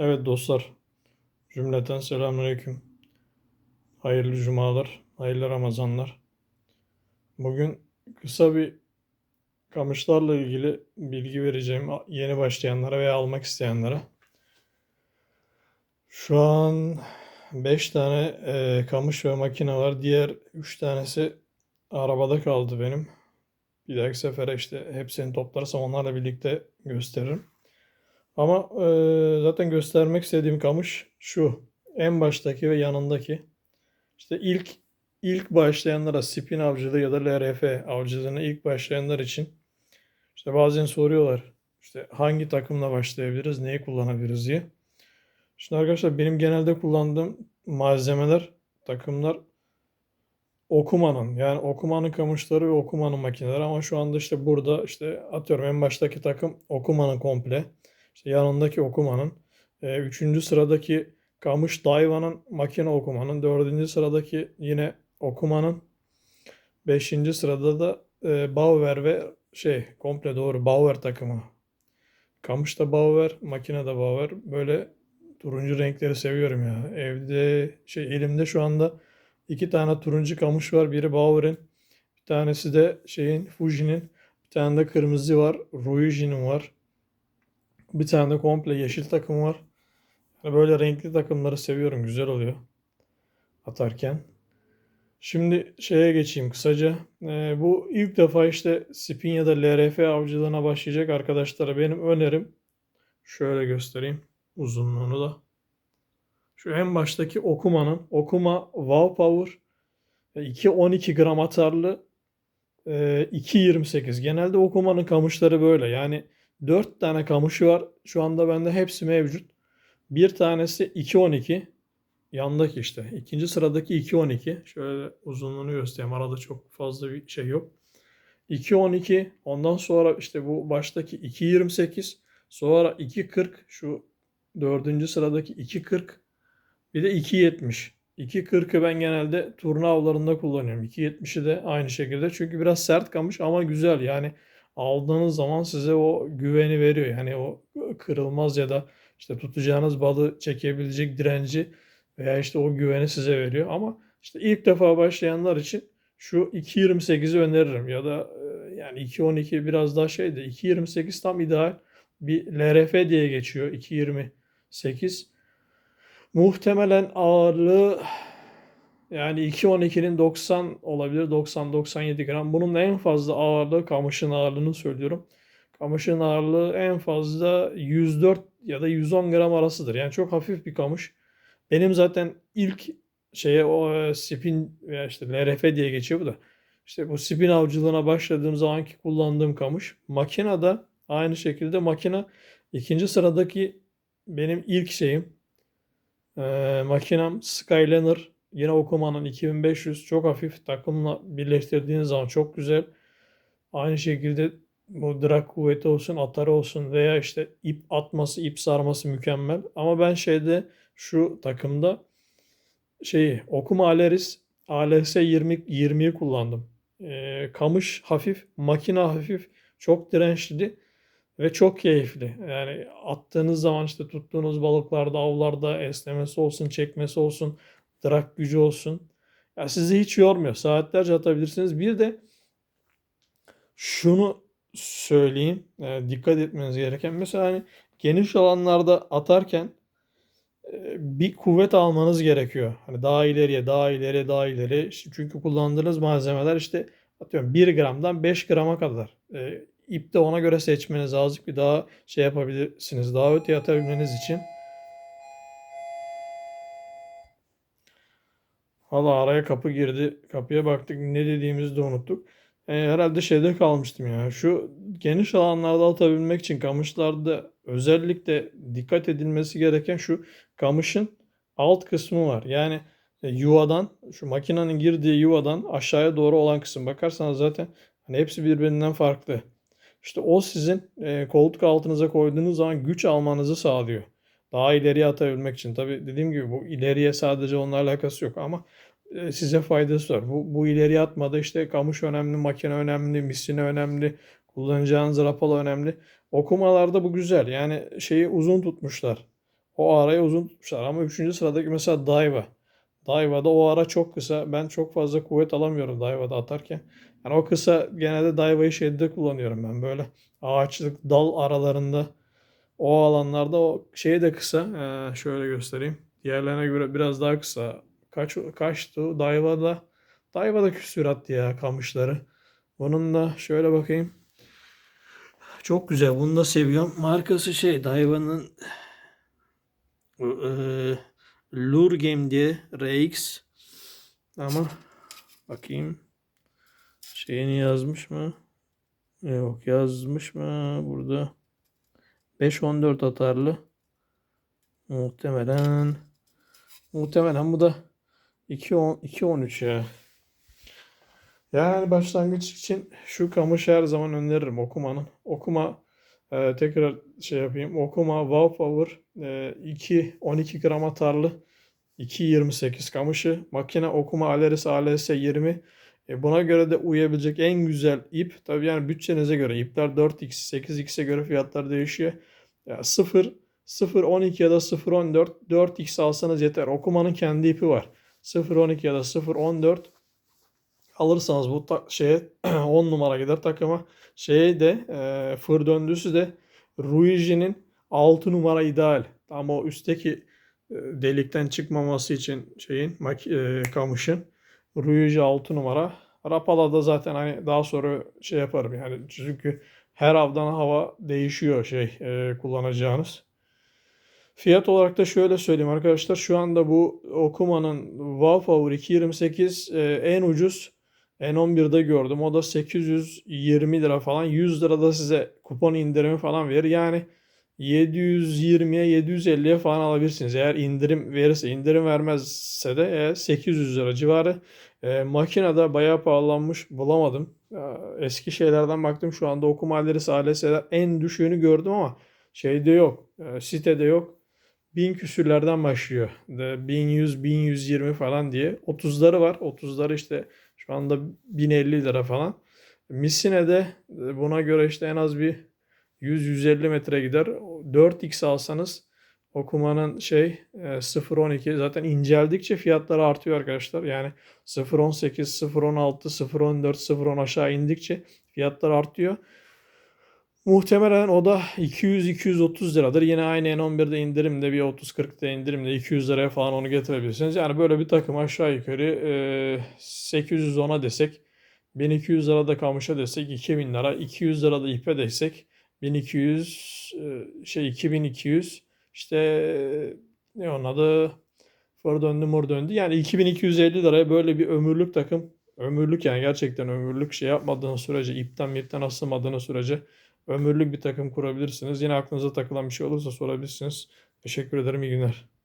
Evet dostlar, cümleten selamünaleyküm. Hayırlı cumalar, hayırlı Ramazanlar. Bugün kısa bir kamışlarla ilgili bilgi vereceğim yeni başlayanlara veya almak isteyenlere. Şu an 5 tane e, kamış ve makine var. Diğer 3 tanesi arabada kaldı benim. Bir dahaki sefere işte hepsini toplarsam onlarla birlikte gösteririm. Ama e, zaten göstermek istediğim kamış şu. En baştaki ve yanındaki. İşte ilk ilk başlayanlara spin avcılığı ya da LRF avcılığına ilk başlayanlar için işte bazen soruyorlar işte hangi takımla başlayabiliriz, neyi kullanabiliriz diye. Şimdi arkadaşlar benim genelde kullandığım malzemeler, takımlar Okuma'nın yani Okuma'nın kamışları ve Okuma'nın makineleri ama şu anda işte burada işte atıyorum en baştaki takım Okuma'nın komple. İşte yanındaki Okuma'nın. E, üçüncü sıradaki Kamış Daiwa'nın makine Okuma'nın. Dördüncü sıradaki yine Okuma'nın. Beşinci sırada da e, Bauer ve şey komple doğru Bauer takımı. Kamış da Bauer, makine de Bauer. Böyle turuncu renkleri seviyorum ya. Evde şey elimde şu anda iki tane turuncu kamış var. Biri Bauer'in. Bir tanesi de şeyin Fuji'nin. Bir tane de kırmızı var. Ruiji'nin var. Bir tane de komple yeşil takım var. Yani böyle renkli takımları seviyorum. Güzel oluyor atarken. Şimdi şeye geçeyim kısaca. Ee, bu ilk defa işte spin ya da LRF avcılığına başlayacak arkadaşlara benim önerim şöyle göstereyim uzunluğunu da. Şu en baştaki Okuma'nın Okuma Wow Power 2.12 gram atarlı e, 2.28. Genelde Okuma'nın kamışları böyle. Yani 4 tane kamışı var. Şu anda bende hepsi mevcut. Bir tanesi 2.12. Yandaki işte. İkinci sıradaki 2.12. Şöyle uzunluğunu göstereyim. Arada çok fazla bir şey yok. 2.12. Ondan sonra işte bu baştaki 2.28. Sonra 2.40. Şu dördüncü sıradaki 2.40. Bir de 2.70. 2.40'ı ben genelde turna avlarında kullanıyorum. 2.70'i de aynı şekilde. Çünkü biraz sert kamış ama güzel. Yani aldığınız zaman size o güveni veriyor. Yani o kırılmaz ya da işte tutacağınız balı çekebilecek direnci veya işte o güveni size veriyor. Ama işte ilk defa başlayanlar için şu 2.28'i öneririm ya da e, yani 2.12 biraz daha şeydi. 2.28 tam ideal bir LRF diye geçiyor 2.28. Muhtemelen ağırlığı yani 2.12'nin 90 olabilir 90-97 gram. Bunun en fazla ağırlığı kamışın ağırlığını söylüyorum. Kamışın ağırlığı en fazla 104 ya da 110 gram arasıdır. Yani çok hafif bir kamış. Benim zaten ilk şeye o e, spin veya işte LRF diye geçiyor bu da. İşte bu spin avcılığına başladığım zamanki kullandığım kamış. Makinede aynı şekilde makine ikinci sıradaki benim ilk şeyim. Ee, makinem Skyliner yine okumanın 2500 çok hafif takımla birleştirdiğiniz zaman çok güzel. Aynı şekilde bu drag kuvveti olsun, atarı olsun veya işte ip atması, ip sarması mükemmel. Ama ben şeyde şu takımda şeyi okuma Aleris ALS 20 20'yi kullandım. Ee, kamış hafif, makine hafif, çok dirençli ve çok keyifli. Yani attığınız zaman işte tuttuğunuz balıklarda, avlarda esnemesi olsun, çekmesi olsun, drag gücü olsun. Ya sizi hiç yormuyor. Saatlerce atabilirsiniz. Bir de şunu söyleyeyim. E, dikkat etmeniz gereken. Mesela hani geniş alanlarda atarken e, bir kuvvet almanız gerekiyor. Hani daha ileriye, daha ileriye, daha ileri. Çünkü kullandığınız malzemeler işte atıyorum 1 gramdan 5 grama kadar. E, ip de ona göre seçmeniz azıcık bir daha şey yapabilirsiniz. Daha öteye atabilmeniz için. Valla araya kapı girdi. Kapıya baktık ne dediğimizi de unuttuk. E, herhalde şeyde kalmıştım ya. Şu geniş alanlarda atabilmek için kamışlarda özellikle dikkat edilmesi gereken şu kamışın alt kısmı var. Yani e, yuvadan şu makinenin girdiği yuvadan aşağıya doğru olan kısım bakarsanız zaten hani hepsi birbirinden farklı. İşte o sizin e, koltuk altınıza koyduğunuz zaman güç almanızı sağlıyor. Daha ileriye atabilmek için. Tabi dediğim gibi bu ileriye sadece onunla alakası yok ama e, size faydası var. Bu, bu ileri atmada işte kamış önemli, makine önemli, misine önemli, kullanacağınız rapala önemli. Okumalarda bu güzel. Yani şeyi uzun tutmuşlar. O arayı uzun tutmuşlar ama 3. sıradaki mesela Daiwa. Daiwa'da o ara çok kısa. Ben çok fazla kuvvet alamıyorum Daiwa'da atarken. Yani o kısa genelde Daiwa'yı şeyde kullanıyorum ben böyle ağaçlık dal aralarında o alanlarda o şey de kısa. Ee, şöyle göstereyim. Diğerlerine göre biraz daha kısa. Kaç kaçtı? Daiwa'da Daiwa'da küsürat ya kamışları. Bunun da şöyle bakayım. Çok güzel. Bunu da seviyorum. Markası şey Daiwa'nın eee Lure Game diye RX ama bakayım şeyini yazmış mı? Yok yazmış mı burada? 5-14 atarlı. Muhtemelen muhtemelen bu da 2-13 ya. Yani başlangıç için şu kamışı her zaman öneririm okumanın. Okuma e, tekrar şey yapayım. Okuma Wow Power e, 2 12 gram atarlı 2.28 kamışı. Makine okuma Aleris ALS 20. E, buna göre de uyabilecek en güzel ip. Tabii yani bütçenize göre ipler 4x 8x'e göre fiyatlar değişiyor. Ya 0 0 12 ya da 0 14 4x alsanız yeter. Okumanın kendi ipi var. 0 12 ya da 0 14 alırsanız bu şeye 10 numara gider takıma. Şeye de e, fır döndüsü de Ruiji'nin 6 numara ideal. Ama o üstteki e, delikten çıkmaması için şeyin e, kamışın Ruiji 6 numara. Rapala'da zaten hani daha sonra şey yaparım yani çünkü her avdan hava değişiyor şey e, kullanacağınız. Fiyat olarak da şöyle söyleyeyim arkadaşlar. Şu anda bu Okuma'nın Wow Power 228 e, en ucuz N11'de gördüm. O da 820 lira falan. 100 lira da size kupon indirimi falan verir. Yani 720'ye 750'ye falan alabilirsiniz. Eğer indirim verirse indirim vermezse de e, 800 lira civarı. E, makinede bayağı pahalanmış bulamadım. E, eski şeylerden baktım şu anda okuma adresi ALS'ler en düşüğünü gördüm ama şeyde yok. E, sitede yok. 1000 küsürlerden başlıyor. De 1100, 1120 falan diye. 30'ları var. 30'ları işte şu anda 1050 lira falan. Misine'de e, buna göre işte en az bir 100-150 metre gider. 4x alsanız okumanın şey e, 0.12 zaten inceldikçe fiyatları artıyor arkadaşlar. Yani 0.18, 0.16, 0.14, 0.10 aşağı indikçe fiyatlar artıyor. Muhtemelen o da 200-230 liradır. Yine aynı N11'de indirimde bir 30-40'da indirimde 200 liraya falan onu getirebilirsiniz. Yani böyle bir takım aşağı yukarı e, 810'a desek 1200 lirada kamışa desek 2000 lira 200 lirada ipe desek 1200 e, şey 2200 işte ne onun adı fır döndü mur döndü. Yani 2250 liraya böyle bir ömürlük takım ömürlük yani gerçekten ömürlük şey yapmadığın sürece ipten mipten asılmadığın sürece ömürlük bir takım kurabilirsiniz. Yine aklınıza takılan bir şey olursa sorabilirsiniz. Teşekkür ederim. İyi günler.